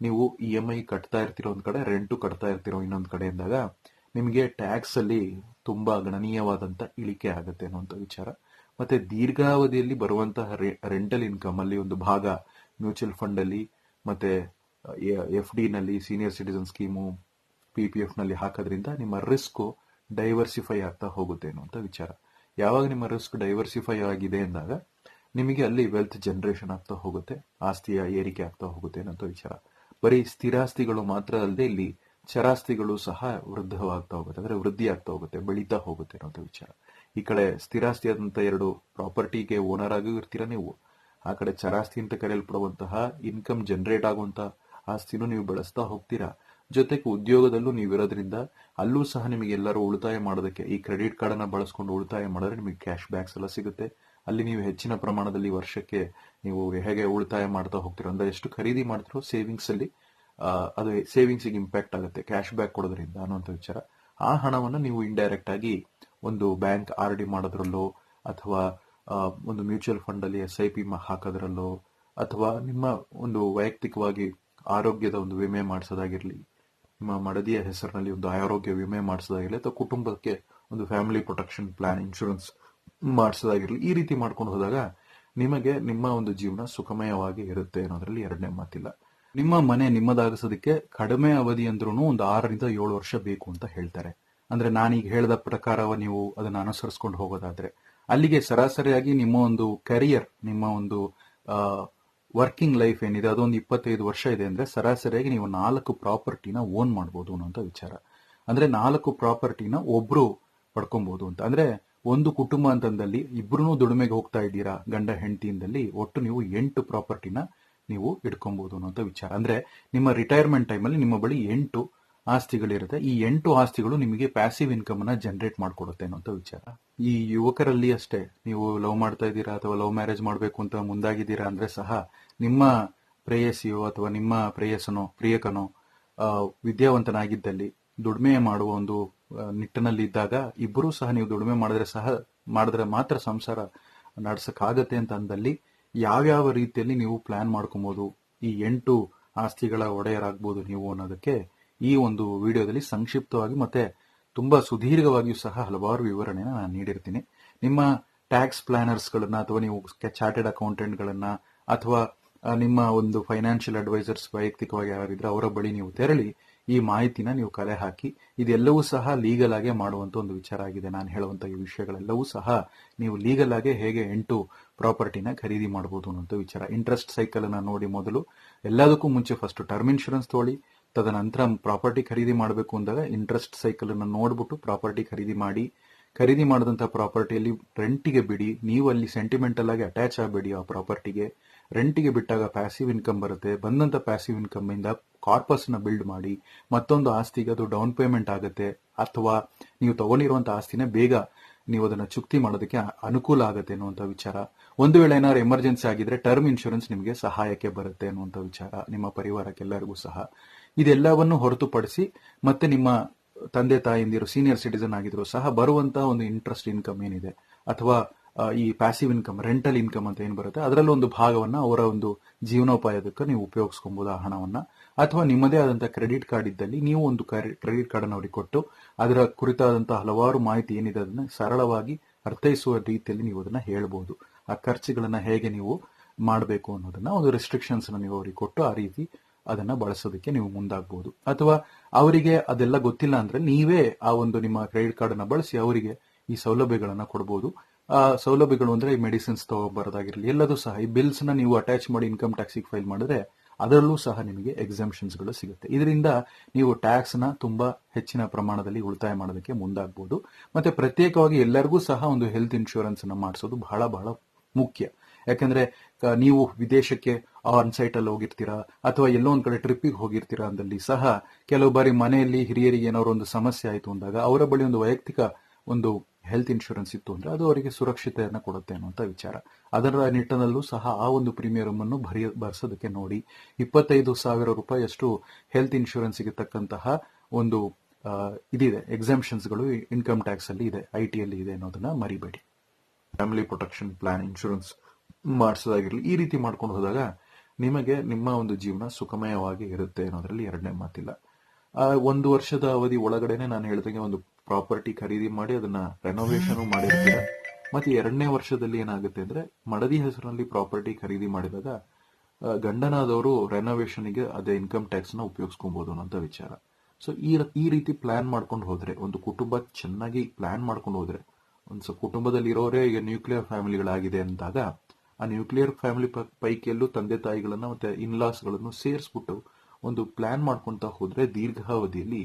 ನೀವು ಇ ಎಂ ಐ ಕಟ್ತಾ ಇರ್ತಿರೋ ಒಂದ್ ಕಡೆ ರೆಂಟು ಕಟ್ತಾ ಇರ್ತಿರೋ ಇನ್ನೊಂದು ಕಡೆ ಇದ್ದಾಗ ನಿಮಗೆ ಟ್ಯಾಕ್ಸ್ ಅಲ್ಲಿ ತುಂಬಾ ಗಣನೀಯವಾದಂತ ಇಳಿಕೆ ಆಗುತ್ತೆ ಅನ್ನುವಂಥ ವಿಚಾರ. ಮತ್ತೆ ದೀರ್ಘಾವಧಿಯಲ್ಲಿ ಬರುವಂತಹ ರೆಂಟಲ್ ಇನ್ಕಮ್ ಅಲ್ಲಿ ಒಂದು ಭಾಗ ಮ್ಯೂಚುವಲ್ ಫಂಡ್ ಅಲ್ಲಿ, ಮತ್ತೆ F ಡಿನಲ್ಲಿ senior citizen scheme P P ಎಫ್ನಲ್ಲಿ ಹಾಕೋದ್ರಿಂದ ನಿಮ್ಮ ರಿಸ್ಕ್ ಡೈವರ್ಸಿಫೈ ಆಗ್ತಾ ಹೋಗುತ್ತೆ ಅನ್ನುವಂತ ವಿಚಾರ. ಯಾವಾಗ ನಿಮ್ಮ ರಿಸ್ಕ್ ಡೈವರ್ಸಿಫೈ ಆಗಿದೆ ಅಂದಾಗ ನಿಮಗೆ ಅಲ್ಲಿ ವೆಲ್ತ್ ಜನರೇಷನ್ ಆಗ್ತಾ ಹೋಗುತ್ತೆ, ಆಸ್ತಿಯ ಏರಿಕೆ ಆಗ್ತಾ ಹೋಗುತ್ತೆ ಅನ್ನೋ ವಿಚಾರ. ಬರೀ ಸ್ಥಿರಾಸ್ತಿಗಳು ಮಾತ್ರ ಅಲ್ಲದೆ ಇಲ್ಲಿ ಚರಾಸ್ತಿಗಳು ಸಹ ವೃದ್ಧವಾಗ್ತಾ ಹೋಗುತ್ತೆ, ಅಂದ್ರೆ ವೃದ್ಧಿ ಆಗ್ತಾ ಹೋಗುತ್ತೆ, ಬೆಳೀತಾ ಹೋಗುತ್ತೆ ಅನ್ನೋಂಥ ವಿಚಾರ. ಈ ಕಡೆ ಸ್ಥಿರಾಸ್ತಿ ಆದಂತ ಎರಡು ಪ್ರಾಪರ್ಟಿಗೆ ಓನರ್ ಆಗೂ ಇರ್ತೀರಾ ನೀವು? ಆ ಕಡೆ ಚರಾಸ್ತಿ ಅಂತ ಕರೆಯಲ್ಪಡುವಂತಹ ಇನ್ಕಮ್ ಜನರೇಟ್ ಆಗುವಂತ ಆಸ್ತಿನೂ ನೀವು ಬಳಸ್ತಾ ಹೋಗ್ತೀರಾ? ಜೊತೆಗೆ ಉದ್ಯೋಗದಲ್ಲೂ ನೀವು ಇರೋದ್ರಿಂದ ಅಲ್ಲೂ ಸಹ ನಿಮಗೆ ಎಲ್ಲರೂ ಉಳಿತಾಯ ಮಾಡೋದಕ್ಕೆ ಈ ಕ್ರೆಡಿಟ್ ಕಾರ್ಡ್ ಅನ್ನ ಬಳಸ್ಕೊಂಡು ಉಳಿತಾಯ ಮಾಡಿದ್ರೆ ನಿಮಗೆ ಕ್ಯಾಶ್ ಬ್ಯಾಕ್ಸ್ ಎಲ್ಲ ಸಿಗುತ್ತೆ. ಅಲ್ಲಿ ನೀವು ಹೆಚ್ಚಿನ ಪ್ರಮಾಣದಲ್ಲಿ ವರ್ಷಕ್ಕೆ ನೀವು ಹೇಗೆ ಉಳಿತಾಯ ಮಾಡ್ತಾ ಹೋಗ್ತೀರಾ ಅಂದ್ರೆ ಎಷ್ಟು ಖರೀದಿ ಮಾಡ್ತಿರೋ ಸೇವಿಂಗ್ಸ್ ಅಲ್ಲಿ ಆ, ಅದು ಸೇವಿಂಗ್ಸ್ ಇಂಪ್ಯಾಕ್ಟ್ ಆಗುತ್ತೆ ಕ್ಯಾಶ್ ಬ್ಯಾಕ್ ಕೊಡೋದ್ರಿಂದ ಅನ್ನುವಂಥ ವಿಚಾರ. ಆ ಹಣವನ್ನು ನೀವು ಇಂಡೈರೆಕ್ಟ್ ಆಗಿ ಒಂದು ಬ್ಯಾಂಕ್ ಆರ್ ಡಿ ಮಾಡೋದ್ರಲ್ಲೋ ಅಥವಾ ಒಂದು ಮ್ಯೂಚುವಲ್ ಫಂಡ್ ಅಲ್ಲಿ ಎಸ್ ಐ ಪಿ ಹಾಕೋದ್ರಲ್ಲೋ ಅಥವಾ ನಿಮ್ಮ ಒಂದು ವೈಯಕ್ತಿಕವಾಗಿ ಆರೋಗ್ಯದ ಒಂದು ವಿಮೆ ಮಾಡಿಸೋದಾಗಿರಲಿ, ನಿಮ್ಮ ಮಡದಿಯ ಹೆಸರಿನಲ್ಲಿ ಒಂದು ಆರೋಗ್ಯ ವಿಮೆ ಮಾಡಿಸೋದಾಗಿರಲಿ ಅಥವಾ ಕುಟುಂಬಕ್ಕೆ ಒಂದು ಫ್ಯಾಮಿಲಿ ಪ್ರೊಟೆಕ್ಷನ್ ಪ್ಲಾನ್ ಇನ್ಶೂರೆನ್ಸ್ ಮಾಡಿಸೋದಾಗಿರಲಿ ಈ ರೀತಿ ಮಾಡ್ಕೊಂಡು ಹೋದಾಗ ನಿಮಗೆ ನಿಮ್ಮ ಒಂದು ಜೀವನ ಸುಖಮಯವಾಗಿ ಇರುತ್ತೆ ಅನ್ನೋದ್ರಲ್ಲಿ ಎರಡನೇ ಮಾತಿಲ್ಲ. ನಿಮ್ಮ ಮನೆ ನಿಮ್ಮದಾಗಿಸೋದಕ್ಕೆ ಕಡಿಮೆ ಅವಧಿ ಅಂದ್ರೂ ಒಂದು ಆರರಿಂದ ಏಳು ವರ್ಷ ಬೇಕು ಅಂತ ಹೇಳ್ತಾರೆ. ಅಂದ್ರೆ ನಾನೀಗ ಹೇಳಿದ ಪ್ರಕಾರ ನೀವು ಅದನ್ನ ಅನುಸರಿಸ್ಕೊಂಡು ಹೋಗೋದಾದ್ರೆ, ಅಲ್ಲಿಗೆ ಸರಾಸರಿಯಾಗಿ ನಿಮ್ಮ ಒಂದು ಕೆರಿಯರ್ ನಿಮ್ಮ ಒಂದು ವರ್ಕಿಂಗ್ ಲೈಫ್ ಏನಿದೆ, ಅದೊಂದು ಇಪ್ಪತ್ತೈದು ವರ್ಷ ಇದೆ ಅಂದ್ರೆ ಸರಾಸರಿಯಾಗಿ ನೀವು ನಾಲ್ಕು ಪ್ರಾಪರ್ಟಿನ ಓನ್ ಮಾಡ್ಬೋದು ಅನ್ನೋಂಥ ವಿಚಾರ. ಅಂದ್ರೆ ನಾಲ್ಕು ಪ್ರಾಪರ್ಟಿನ ಒಬ್ರು ಪಡ್ಕೊಬಹುದು ಅಂತ. ಅಂದ್ರೆ ಒಂದು ಕುಟುಂಬ ಅಂತಂದಲ್ಲಿ ಇಬ್ರು ದುಡಿಮೆಗೆ ಹೋಗ್ತಾ ಇದ್ದೀರಾ, ಗಂಡ ಹೆಂಡತಿಯಿಂದಲ್ಲಿ ಒಟ್ಟು ನೀವು ಎಂಟು ಪ್ರಾಪರ್ಟಿನ ನೀವು ಇಟ್ಕೊಬಹುದು ಅನ್ನೋಂಥ ವಿಚಾರ. ಅಂದ್ರೆ ನಿಮ್ಮ ರಿಟೈರ್ಮೆಂಟ್ ಟೈಮಲ್ಲಿ ನಿಮ್ಮ ಬಳಿ ಎಂಟು ಆಸ್ತಿಗಳಿರುತ್ತೆ. ಈ ಎಂಟು ಆಸ್ತಿಗಳು ನಿಮಗೆ ಪ್ಯಾಸಿವ್ ಇನ್ಕಮ್ ಅನ್ನ ಜನರೇಟ್ ಮಾಡಿಕೊಡುತ್ತೆ ಅನ್ನೋಂಥ ವಿಚಾರ. ಈ ಯುವಕರಲ್ಲಿ ಅಷ್ಟೇ. ನೀವು ಲವ್ ಮಾಡ್ತಾ ಇದ್ದೀರಾ ಅಥವಾ ಲವ್ ಮ್ಯಾರೇಜ್ ಮಾಡಬೇಕು ಅಂತ ಮುಂದಾಗಿದ್ದೀರಾ ಅಂದ್ರೆ ಸಹ ನಿಮ್ಮ ಪ್ರೇಯಸಿಯೋ ಅಥವಾ ನಿಮ್ಮ ಪ್ರೇಯಸನೋ, ಪ್ರಿಯಕನೋ ವಿದ್ಯಾವಂತನಾಗಿದ್ದಲ್ಲಿ ದುಡಿಮೆ ಮಾಡುವ ಒಂದು ನಿಟ್ಟಿನಲ್ಲಿ ಇದ್ದಾಗ ಇಬ್ಬರೂ ಸಹ ನೀವು ದುಡಿಮೆ ಮಾಡಿದ್ರೆ ಸಹ, ಮಾಡಿದ್ರೆ ಮಾತ್ರ ಸಂಸಾರ ನಡೆಸಕ್ಕಾಗತ್ತೆ ಅಂತ ಅಂದಲ್ಲಿ ಯಾವ್ಯಾವ ರೀತಿಯಲ್ಲಿ ನೀವು ಪ್ಲಾನ್ ಮಾಡ್ಕೊಬಹುದು ಈ ಎಂಟು ಆಸ್ತಿಗಳ ಒಡೆಯರಾಗ್ಬೋದು ನೀವು ಅನ್ನೋದಕ್ಕೆ ಈ ಒಂದು ವಿಡಿಯೋದಲ್ಲಿ ಸಂಕ್ಷಿಪ್ತವಾಗಿ ಮತ್ತೆ ತುಂಬಾ ಸುದೀರ್ಘವಾಗಿಯೂ ಸಹ ಹಲವಾರು ವಿವರಣೆಯನ್ನು ನಾನು ನೀಡಿರ್ತೀನಿ. ನಿಮ್ಮ ಟ್ಯಾಕ್ಸ್ ಪ್ಲಾನರ್ಸ್ ಗಳನ್ನ ಅಥವಾ ನೀವು ಚಾರ್ಟೆಡ್ ಅಕೌಂಟೆಂಟ್ ಗಳನ್ನ ಅಥವಾ ನಿಮ್ಮ ಒಂದು ಫೈನಾನ್ಷಿಯಲ್ ಅಡ್ವೈಸರ್ಸ್ ವೈಯಕ್ತಿಕವಾಗಿ ಯಾರಿದ್ರೆ ಅವರ ಬಳಿ ನೀವು ತೆರಳಿ ಈ ಮಾಹಿತಿನ ನೀವು ಕಲೆ ಹಾಕಿ ಇದೆಲ್ಲವೂ ಸಹ ಲೀಗಲ್ ಆಗೇ ಮಾಡುವಂತ ಒಂದು ವಿಚಾರ ಆಗಿದೆ. ನಾನು ಹೇಳುವಂತ ಈ ವಿಷಯಗಳೆಲ್ಲವೂ ಸಹ ನೀವು ಲೀಗಲ್ ಆಗೇ ಹೇಗೆ ಎಂಟು ಪ್ರಾಪರ್ಟಿನ ಖರೀದಿ ಮಾಡಬಹುದು ಅನ್ನೋ ವಿಚಾರ. ಇಂಟ್ರೆಸ್ಟ್ ಸೈಕಲ್ ಅನ್ನ ನೋಡಿ ಮೊದಲು. ಎಲ್ಲದಕ್ಕೂ ಮುಂಚೆ ಫಸ್ಟ್ ಟರ್ಮ್ ಇನ್ಶೂರೆನ್ಸ್ ತಗೊಳ್ಳಿ ತದನಂತರ ಪ್ರಾಪರ್ಟಿ ಖರೀದಿ ಮಾಡಬೇಕು ಅಂದಾಗ ಇಂಟ್ರೆಸ್ಟ್ ಸೈಕಲ್ ಅನ್ನು ನೋಡ್ಬಿಟ್ಟು ಪ್ರಾಪರ್ಟಿ ಖರೀದಿ ಮಾಡಿ, ಖರೀದಿ ಮಾಡಿದಂತಹ ಪ್ರಾಪರ್ಟಿಯಲ್ಲಿ ರೆಂಟಿಗೆ ಬಿಡಿ. ನೀವು ಅಲ್ಲಿ ಸೆಂಟಿಮೆಂಟಲ್ ಆಗಿ ಅಟ್ಯಾಚ್ ಆಗಬೇಡಿ ಆ ಪ್ರಾಪರ್ಟಿಗೆ ರೆಂಟಿಗೆ ಬಿಟ್ಟಾಗ ಪ್ಯಾಸಿವ್ ಇನ್ಕಮ್ ಬರುತ್ತೆ. ಬಂದಂತ ಪ್ಯಾಸಿವ್ ಇನ್ಕಮ್ ಇಂದ ಕಾರ್ಪಸ್ನ ಬಿಲ್ಡ್ ಮಾಡಿ. ಮತ್ತೊಂದು ಆಸ್ತಿಗೆ ಅದು ಡೌನ್ ಪೇಮೆಂಟ್ ಆಗುತ್ತೆ. ಅಥವಾ ನೀವು ತಗೊಂಡಿರುವಂತ ಆಸ್ತಿನ ಬೇಗ ನೀವು ಅದನ್ನ ಚುಕ್ತಿ ಮಾಡೋದಕ್ಕೆ ಅನುಕೂಲ ಆಗುತ್ತೆ ಅನ್ನುವಂಥ ವಿಚಾರ. ಒಂದು ವೇಳೆ ಏನಾದ್ರು ಎಮರ್ಜೆನ್ಸಿ ಆಗಿದ್ರೆ ಟರ್ಮ್ ಇನ್ಶೂರೆನ್ಸ್ ನಿಮಗೆ ಸಹಾಯಕ್ಕೆ ಬರುತ್ತೆ ಅನ್ನುವಂಥ ವಿಚಾರ. ನಿಮ್ಮ ಪರಿವಾರಕ್ಕೆಲ್ಲರಿಗೂ ಸಹ. ಇದೆಲ್ಲವನ್ನು ಹೊರತುಪಡಿಸಿ ಮತ್ತೆ ನಿಮ್ಮ ತಂದೆ ತಾಯಿಂದಿರು ಸೀನಿಯರ್ ಸಿಟಿಸನ್ ಆಗಿದ್ರು ಸಹ ಬರುವಂತಹ ಒಂದು ಇಂಟ್ರೆಸ್ಟ್ ಇನ್ಕಮ್ ಏನಿದೆ ಅಥವಾ ಈ ಪ್ಯಾಸಿವ್ ಇನ್ಕಮ್ ರೆಂಟಲ್ ಇನ್ಕಮ್ ಅಂತ ಏನು ಬರುತ್ತೆ, ಅದರಲ್ಲಿ ಒಂದು ಭಾಗವನ್ನ ಅವರ ಒಂದು ಜೀವನೋಪಾಯದಕ್ಕೆ ನೀವು ಉಪಯೋಗಿಸ್ಕೊಬಹುದು ಆ ಹಣವನ್ನ. ಅಥವಾ ನಿಮ್ಮದೇ ಆದಂತಹ ಕ್ರೆಡಿಟ್ ಕಾರ್ಡ್ ಇದ್ದಲ್ಲಿ ನೀವು ಒಂದು ಕ್ರೆಡಿಟ್ ಕಾರ್ಡ್ ಅನ್ನು ಅವರಿಗೆ ಕೊಟ್ಟು ಅದರ ಕುರಿತಾದಂತಹ ಹಲವಾರು ಮಾಹಿತಿ ಏನಿದೆ ಅದನ್ನ ಸರಳವಾಗಿ ಅರ್ಥೈಸುವ ರೀತಿಯಲ್ಲಿ ನೀವು ಅದನ್ನ ಹೇಳ್ಬೋದು. ಆ ಖರ್ಚುಗಳನ್ನ ಹೇಗೆ ನೀವು ಮಾಡಬೇಕು ಅನ್ನೋದನ್ನ ಒಂದು ರೆಸ್ಟ್ರಿಕ್ಷನ್ಸ್ ನೀವು ಅವರಿಗೆ ಕೊಟ್ಟು ಆ ರೀತಿ ಅದನ್ನ ಬಳಸೋದಕ್ಕೆ ನೀವು ಮುಂದಾಗಬಹುದು ಅಥವಾ ಅವರಿಗೆ ಅದೆಲ್ಲ ಗೊತ್ತಿಲ್ಲ ಅಂದ್ರೆ ನೀವೇ ಆ ಒಂದು ನಿಮ್ಮ ಕ್ರೆಡಿಟ್ ಕಾರ್ಡ್ ಅನ್ನ ಬಳಸಿ ಅವರಿಗೆ ಈ ಸೌಲಭ್ಯಗಳನ್ನ ಕೊಡಬಹುದು ಆ ಸೌಲಭ್ಯಗಳು ಅಂದ್ರೆ ಈ ಮೆಡಿಸಿನ್ಸ್ ತಗೋಬಾರದಾಗಿರಲಿ, ಎಲ್ಲದೂ ಸಹ. ಈ ಬಿಲ್ಸ್ನ ನೀವು ಅಟ್ಯಾಚ್ ಮಾಡಿ ಇನ್ಕಮ್ ಟ್ಯಾಕ್ಸಿಗೆ ಫೈಲ್ ಮಾಡಿದ್ರೆ ಅದರಲ್ಲೂ ಸಹ ನಿಮಗೆ ಗಳು ಸಿಗುತ್ತೆ. ಇದರಿಂದ ನೀವು ಟ್ಯಾಕ್ಸ್ನ ತುಂಬಾ ಹೆಚ್ಚಿನ ಪ್ರಮಾಣದಲ್ಲಿ ಉಳಿತಾಯ ಮಾಡೋದಕ್ಕೆ ಮುಂದಾಗಬಹುದು ಮತ್ತೆ ಪ್ರತ್ಯೇಕವಾಗಿ ಎಲ್ಲರಿಗೂ ಸಹ ಒಂದು ಹೆಲ್ತ್ ಇನ್ಶೂರೆನ್ಸ್ ಅನ್ನ ಮಾಡಿಸೋದು ಬಹಳ ಬಹಳ ಮುಖ್ಯ. ಯಾಕಂದ್ರೆ ನೀವು ವಿದೇಶಕ್ಕೆ ಆನ್ ಸೈಟ್ ಅಲ್ಲಿ ಹೋಗಿರ್ತೀರಾ? ಅಥವಾ ಎಲ್ಲೋ ಒಂದ್ ಕಡೆ ಟ್ರಿಪ್ಪಿಗೆ ಹೋಗಿರ್ತೀರಾ ಅಂದಲ್ಲಿ ಸಹ ಕೆಲವು ಬಾರಿ ಮನೆಯಲ್ಲಿ ಹಿರಿಯರಿಗೆ ಏನಾದ್ರು ಒಂದು ಸಮಸ್ಯೆ ಆಯಿತು ಅಂದಾಗ ಅವರ ಬಳಿ ಒಂದು ವೈಯಕ್ತಿಕ ಒಂದು ಹೆಲ್ತ್ ಇನ್ಶೂರೆನ್ಸ್ ಇತ್ತು ಅಂದ್ರೆ ಅದು ಅವರಿಗೆ ಸುರಕ್ಷಿತೆಯನ್ನು ಕೊಡುತ್ತೆ ಅನ್ನುವಂಥ ವಿಚಾರ. ಅದರ ನಿಟ್ಟಿನಲ್ಲೂ ಸಹ ಆ ಒಂದು ಪ್ರೀಮಿಯಂ ಅನ್ನು ಭರಿಯ ನೋಡಿ. ಇಪ್ಪತ್ತೈದು ಸಾವಿರ ರೂಪಾಯಿಯಷ್ಟು ಹೆಲ್ತ್ ಇನ್ಶೂರೆನ್ಸ್ಗೆ ತಕ್ಕಂತಹ ಒಂದು ಇದಿದೆ. ಎಕ್ಸಾಮ್ಷನ್ಸ್ಗಳು ಇನ್ಕಮ್ ಟ್ಯಾಕ್ಸ್ ಅಲ್ಲಿ ಇದೆ ಐ ಟಿ ಅಲ್ಲಿ ಇದೆ ಅನ್ನೋದನ್ನ ಮರಿಬೇಡಿ. ಫ್ಯಾಮಿಲಿ ಪ್ರೊಟೆಕ್ಷನ್ ಪ್ಲಾನ್ ಇನ್ಶೂರೆನ್ಸ್ ಮಾಡಿಸೋದಾಗಿರ್ಲಿ, ಈ ರೀತಿ ಮಾಡ್ಕೊಂಡು ಹೋದಾಗ ನಿಮಗೆ ನಿಮ್ಮ ಒಂದು ಜೀವನ ಸುಖಮಯವಾಗಿ ಇರುತ್ತೆ ಅನ್ನೋದ್ರಲ್ಲಿ ಎರಡನೇ ಮಾತಿಲ್ಲ. ಆ, ಒಂದು ವರ್ಷದ ಅವಧಿ ಒಳಗಡೆನೆ ನಾನು ಹೇಳಿದಂಗೆ ಒಂದು ಪ್ರಾಪರ್ಟಿ ಖರೀದಿ ಮಾಡಿ, ಅದನ್ನ ರೆನೋವೇಷನ್ ಮಾಡಿರ್ತೀರ. ಮತ್ತೆ ಎರಡನೇ ವರ್ಷದಲ್ಲಿ ಏನಾಗುತ್ತೆ ಅಂದ್ರೆ, ಮಡದಿ ಹೆಸರಿನಲ್ಲಿ ಪ್ರಾಪರ್ಟಿ ಖರೀದಿ ಮಾಡಿದಾಗ ಗಂಡನಾದವರು ರೆನೋವೇಷನ್ಗೆ ಅದೇ ಇನ್ಕಮ್ ಟ್ಯಾಕ್ಸ್ನ ಉಪಯೋಗಿಸ್ಕೊಬಹುದು ಅನ್ನೋಂತ ವಿಚಾರ. ಸೊ ಈ ಈ ರೀತಿ ಪ್ಲಾನ್ ಮಾಡ್ಕೊಂಡು ಹೋದ್ರೆ, ಒಂದು ಕುಟುಂಬ ಚೆನ್ನಾಗಿ ಪ್ಲಾನ್ ಮಾಡ್ಕೊಂಡು ಹೋದ್ರೆ ಒಂದು ಕುಟುಂಬದಲ್ಲಿ ಇರೋರೇ ಈಗ ನ್ಯೂಕ್ಲಿಯರ್ ಫ್ಯಾಮಿಲಿಗಳಾಗಿದೆ ಅಂದಾಗ ಆ ನ್ಯೂಕ್ಲಿಯರ್ ಫ್ಯಾಮಿಲಿ ಪೈಕಿಯಲ್ಲೂ ತಂದೆ ತಾಯಿಗಳನ್ನ ಮತ್ತೆ ಇನ್ಲಾಸ್ಗಳನ್ನು ಸೇರಿಸ್ಬಿಟ್ಟು ಒಂದು ಪ್ಲಾನ್ ಮಾಡ್ಕೊಂತ ಹೋದ್ರೆ ದೀರ್ಘಾವಧಿಯಲ್ಲಿ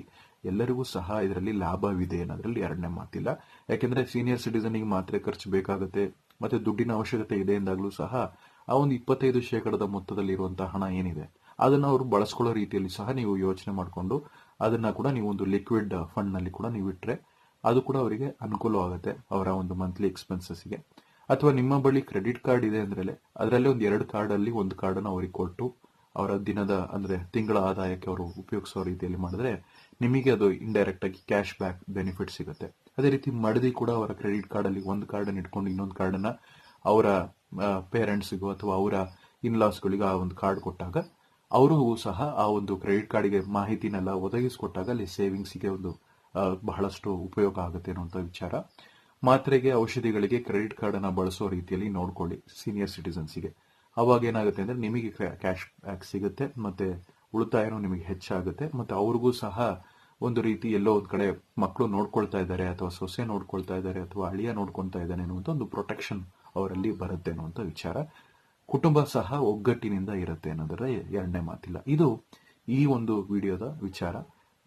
ಎಲ್ಲರಿಗೂ ಸಹ ಇದರಲ್ಲಿ ಲಾಭವಿದೆ ಅನ್ನೋದ್ರಲ್ಲಿ ಎರಡನೇ ಮಾತಿಲ್ಲ. ಯಾಕೆಂದ್ರೆ ಸೀನಿಯರ್ ಸಿಟಿಸನ್ಗೆ ಮಾತ್ರೆ ಖರ್ಚು ಬೇಕಾಗುತ್ತೆ, ಮತ್ತೆ ದುಡ್ಡಿನ ಅವಶ್ಯಕತೆ ಇದೆ ಎಂದಾಗಲೂ ಸಹ ಆ ಒಂದು ಇಪ್ಪತ್ತೈದು ಶೇಕಡದ ಮೊತ್ತದಲ್ಲಿ ಇರುವಂತಹ ಹಣ ಏನಿದೆ, ಅದನ್ನ ಅವರು ಬಳಸ್ಕೊಳ್ಳೋ ರೀತಿಯಲ್ಲಿ ಸಹ ನೀವು ಯೋಚನೆ ಮಾಡಿಕೊಂಡು ಅದನ್ನ ಕೂಡ ನೀವು ಒಂದು ಲಿಕ್ವಿಡ್ ಫಂಡ್ನಲ್ಲಿ ಕೂಡ ನೀವು ಇಟ್ಟರೆ ಅದು ಕೂಡ ಅವರಿಗೆ ಅನುಕೂಲವಾಗುತ್ತೆ ಅವರ ಒಂದು ಮಂತ್ಲಿ ಎಕ್ಸ್ಪೆನ್ಸಸ್ಗೆ ಅಥವಾ ನಿಮ್ಮ ಬಳಿ ಕ್ರೆಡಿಟ್ ಕಾರ್ಡ್ ಇದೆ ಅಂದ್ರೆ ಅದರಲ್ಲಿ ಒಂದು ಎರಡು ಕಾರ್ಡ್ ಅಲ್ಲಿ ಒಂದು ಕಾರ್ಡ್ ಅನ್ನು ಅವರಿಗೆ ಕೊಟ್ಟು, ಅವರ ದಿನದ ಅಂದ್ರೆ ತಿಂಗಳ ಆದಾಯಕ್ಕೆ ಅವರು ಉಪಯೋಗಿಸೋ ರೀತಿಯಲ್ಲಿ ಮಾಡಿದ್ರೆ, ನಿಮಗೆ ಅದು ಇಂಡೈರೆಕ್ಟ್ ಆಗಿ ಕ್ಯಾಶ್ ಬ್ಯಾಕ್ ಬೆನಿಫಿಟ್ ಸಿಗುತ್ತೆ. ಅದೇ ರೀತಿ ಮಡದಿ ಕೂಡ ಅವರ ಕ್ರೆಡಿಟ್ ಕಾರ್ಡ್ ಅಲ್ಲಿ ಒಂದು ಕಾರ್ಡ್ ಇಟ್ಕೊಂಡು ಇನ್ನೊಂದು ಕಾರ್ಡ್ ಅನ್ನ ಅವರ ಪೇರೆಂಟ್ಸ್ಗೂ ಅಥವಾ ಅವರ ಇನ್ಲಾಸ್ಗಳಿಗೂ ಆ ಒಂದು ಕಾರ್ಡ್ ಕೊಟ್ಟಾಗ, ಅವರು ಸಹ ಆ ಒಂದು ಕ್ರೆಡಿಟ್ ಕಾರ್ಡ್ಗೆ ಮಾಹಿತಿನೆಲ್ಲ ಒದಗಿಸಿಕೊಟ್ಟಾಗ ಅಲ್ಲಿ ಸೇವಿಂಗ್ಸ್ಗೆ ಒಂದು ಬಹಳಷ್ಟು ಉಪಯೋಗ ಆಗುತ್ತೆ ಅನ್ನುವಂಥ ವಿಚಾರ. ಮಾತ್ರೆಗೆ ಔಷಧಿಗಳಿಗೆ ಕ್ರೆಡಿಟ್ ಕಾರ್ಡ್ ಅನ್ನ ಬಳಸೋ ರೀತಿಯಲ್ಲಿ ನೋಡ್ಕೊಳ್ಳಿ ಸೀನಿಯರ್ ಸಿಟಿಸನ್ಸ್ಗೆ ಅವಾಗ ಏನಾಗುತ್ತೆ ಅಂದ್ರೆ ನಿಮಗೆ ಕ್ಯಾಶ್ ಬ್ಯಾಕ್ ಸಿಗುತ್ತೆ ಮತ್ತೆ ಉಳಿತಾಯನೂ ನಿಮಗೆ ಹೆಚ್ಚಾಗುತ್ತೆ ಮತ್ತೆ ಅವ್ರಿಗೂ ಸಹ ಒಂದು ರೀತಿ ಎಲ್ಲೋ ಒಂದ್ ಕಡೆ ಮಕ್ಕಳು ನೋಡ್ಕೊಳ್ತಾ ಇದ್ದಾರೆ ಅಥವಾ ಸೊಸೆ ನೋಡ್ಕೊಳ್ತಾ ಇದ್ದಾರೆ ಅಥವಾ ಅಳಿಯ ನೋಡ್ಕೊಳ್ತಾ ಇದ್ದಾನೆ ಅನ್ನುವಂಥ ಒಂದು ಪ್ರೊಟೆಕ್ಷನ್ ಅವರಲ್ಲಿ ಬರುತ್ತೆ ಅನ್ನುವಂಥ ವಿಚಾರ. ಕುಟುಂಬ ಸಹ ಒಗ್ಗಟ್ಟಿನಿಂದ ಇರುತ್ತೆ ಅನ್ನೋದರ ಎರಡನೇ ಮಾತಿಲ್ಲ. ಇದು ಈ ಒಂದು ವಿಡಿಯೋದ ವಿಚಾರ.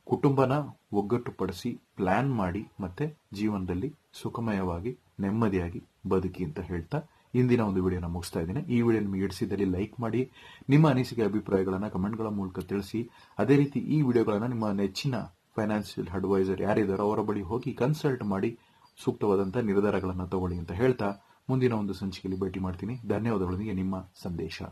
ಕುಟುಂಬನ ಒಗ್ಗಟ್ಟುಪಡಿಸಿ ಪ್ಲಾನ್ ಮಾಡಿ ಮತ್ತೆ ಜೀವನದಲ್ಲಿ ಸುಖಮಯವಾಗಿ, ನೆಮ್ಮದಿಯಾಗಿ ಬದುಕಿ ಅಂತ ಹೇಳ್ತಾ ಇಂದಿನ ಒಂದು ವಿಡಿಯೋನ ಮುಗಿಸ್ತಾ ಇದ್ದೀನಿ. ಈ ವಿಡಿಯೋ ನಿಮಗೆ ಇಡಿಸಿದಲ್ಲಿ ಲೈಕ್ ಮಾಡಿ, ನಿಮ್ಮ ಅನಿಸಿಕೆ, ಅಭಿಪ್ರಾಯಗಳನ್ನು ಕಮೆಂಟ್ಗಳ ಮೂಲಕ ತಿಳಿಸಿ. ಅದೇ ರೀತಿ ಈ ವಿಡಿಯೋಗಳನ್ನು ನಿಮ್ಮ ನೆಚ್ಚಿನ ಫೈನಾನ್ಷಿಯಲ್ ಅಡ್ವೈಸರ್ ಯಾರಿದ್ದಾರೋ ಅವರ ಬಳಿ ಹೋಗಿ ಕನ್ಸಲ್ಟ್ ಮಾಡಿ ಸೂಕ್ತವಾದಂಥ ನಿರ್ಧಾರಗಳನ್ನು ತಗೊಳ್ಳಿ ಅಂತ ಹೇಳ್ತಾ ಮುಂದಿನ ಒಂದು ಸಂಚಿಕೆಯಲ್ಲಿ ಭೇಟಿ ಮಾಡ್ತೀನಿ. ಧನ್ಯವಾದಗಳೊಂದಿಗೆ ನಿಮ್ಮ ಸಂದೇಶ.